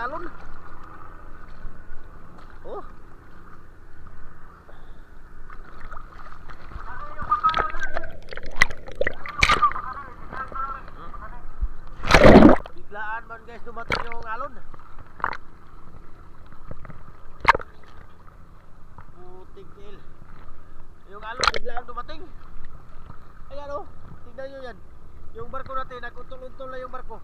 alon. Oh. Biglaan man guys dumato yung alon. Putik il. Yung alon biglaan dumating. Ayan oh, tignan nyo yan. Yung barko natin, nagutol-untol na yung barko.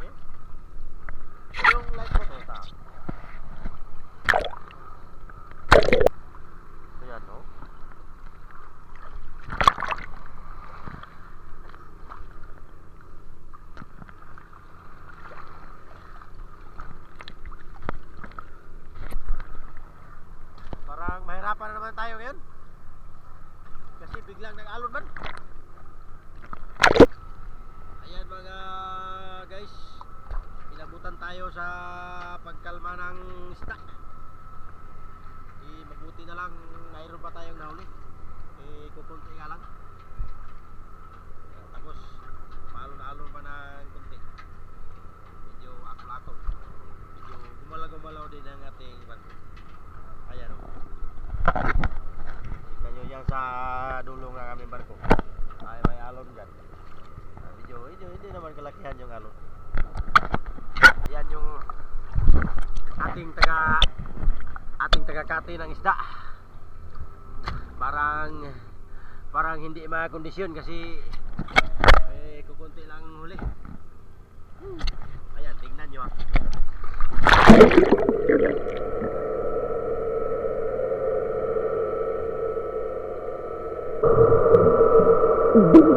Eh? Yung light mo to, ta. Ayan oh. Parang mahirapan na tayo ngayon. Kasi biglang nag-alon man. Ayan mga guys. Inabutan tayo sa pagkalma ng isda. Eh, mabuti na lang mayroon pa tayong nahuli. Eh, kukunti nga lang. Ayan, tapos, maalon na alon pa ng kunti. Medyo akol-akol. Medyo gumalaw-gumalaw din ang ating barko. Ayan o. Tignan nyo yan sa dulo ng aming barko. Ay may alon dyan. Ah, medyo, hindi, hindi naman kalakihan yung alon. Yan yung ating taga ating taga-kati ng isda. Parang parang hindi makondisyon kasi eh kukunti lang huli. Ayan, tingnan nyo ah. Siguro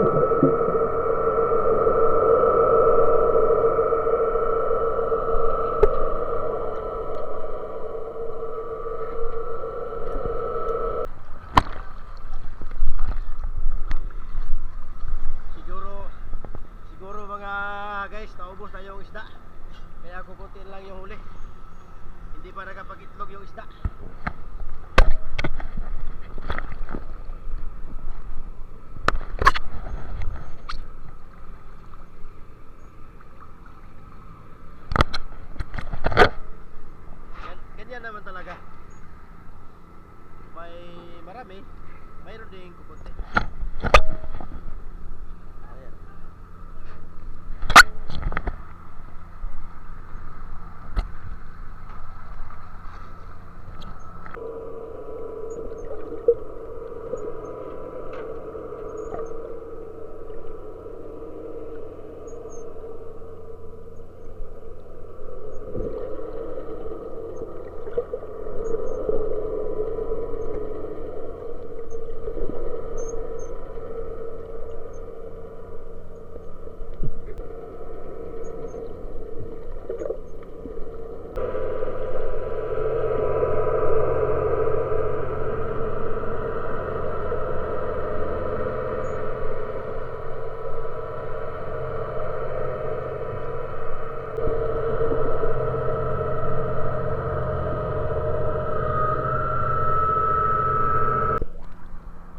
isda. Kaya kukunti lang yung huli. Hindi pa nakapag-itlog yung isda. Yan, ganyan naman talaga. May marami, mayroon ding kukunti. Ayan.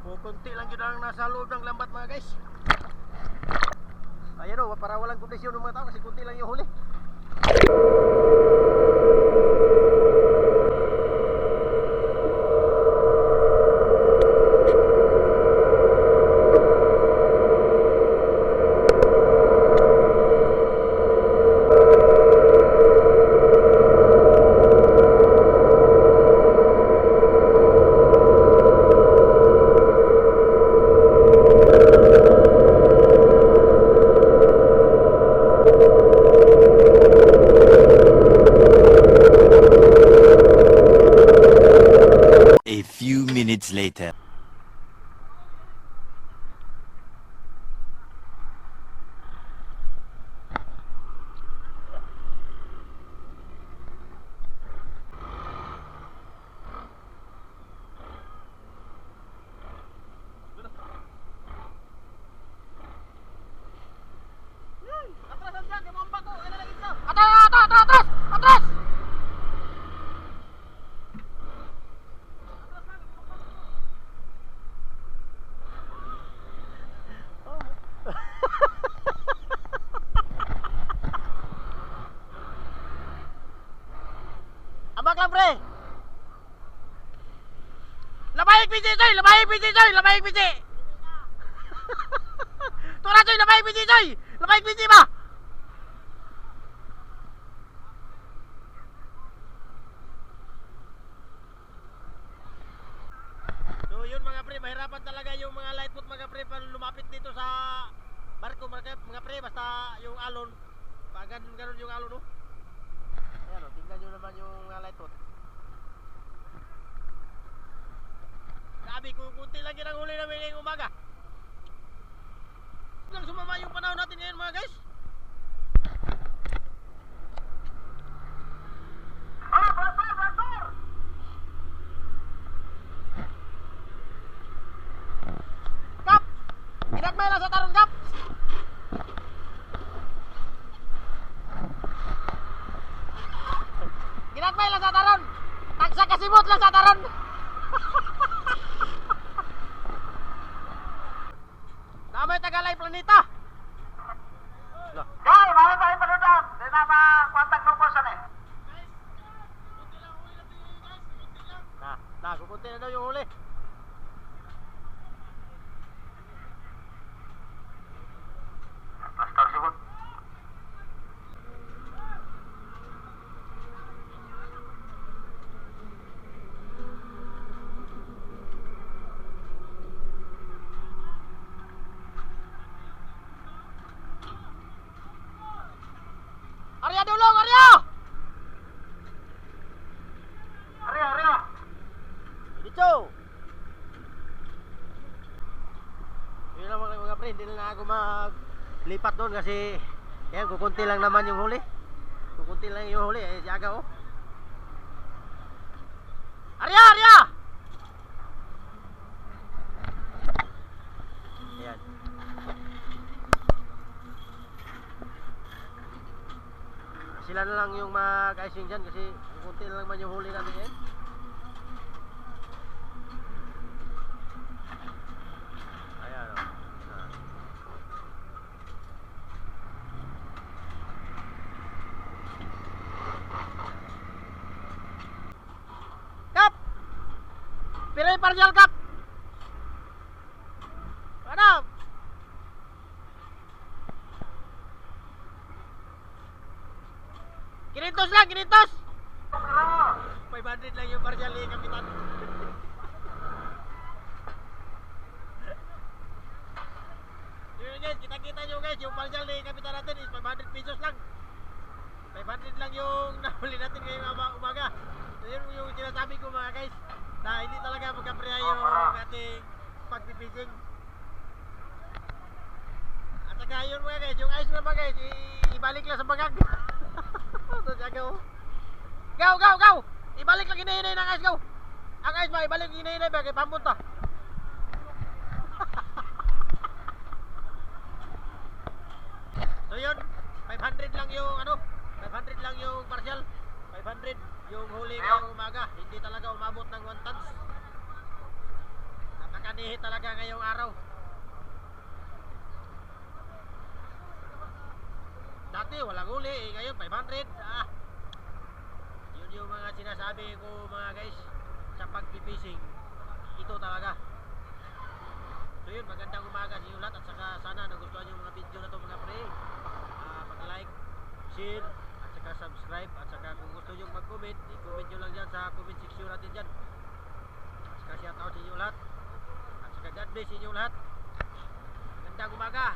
Kukunti lang yun ang nasa loob ng lambat mga guys. Ayan o, para walang kondisyon ng mga tao kasi kunti lang yung huli. Lang, pre. Lamayig piti, Joy! Lamayig piti, Joy! Lamayig piti! Tura, Joy! Lamayig piti, Joy! Lamayig piti ba? So yun mga pre, mahirapan talaga yung mga light mga pre para lumapit dito sa barko mga pre basta yung alon pag ganun, ganun yung alon no ayan o, tingnan nyo naman yung uh, light boat sabi ko kunti lang yun ang huli namin ngayong umaga. Sumama yung panahon natin ngayon mga guys planeta! Kay, mga tayo panudan. Di na makwantag nung kosan eh. Na, na, kukunti na daw yung huli. Basta sigot. Arya dulong, Arya! Arya, arya. Dito! Yun lang mga mga pre, hindi na ako maglipat doon kasi yan, kukunti lang naman yung huli. Kukunti lang yung huli, eh, siyaga oh. Arya, Arya! Ayan. Sila na lang yung mag-icing dyan kasi kukunti lang naman yung huli natin. Ayan Piray parjal kap! Kinitos lang, kinitos! 500 lang yung parjal ni Kapitan. Guys, kita-kita nyo guys, yung parjal ni Kapitan natin is 500 pesos lang. 500 lang yung nahuli natin ngayong umaga. So yun yung sinasabi ko guys, na hindi talaga magkapreha yung ating pagpipishing. At saka yun mga guys, yung ice naman guys, ibalik lang sa bagag. Ito siya gaw. Gaw, gaw, gaw! Ibalik lang hinahinay ng ice gaw. Ang ice ba, ibalik hinahinay ba, kay pamunta. So yun, 500 lang yung ano, 500 lang yung partial. 500 yung huli ngayong umaga. Hindi talaga umabot ng 1 tons. Napakanihi talaga ngayong araw. Dati walang huli, eh, ngayon 500. Ah. Yun yung mga sinasabi ko mga guys sa pagpipishing. Ito talaga. So yun, magandang umaga sa inyo lahat at saka sana nagustuhan yung mga video na to mga pre. Ah, pag-like, share, at saka subscribe at saka kung gusto nyo mag-comment, i-comment nyo lang dyan sa comment section natin dyan. At saka shout out sa inyo lahat. At saka God bless inyo lahat. Magandang umaga.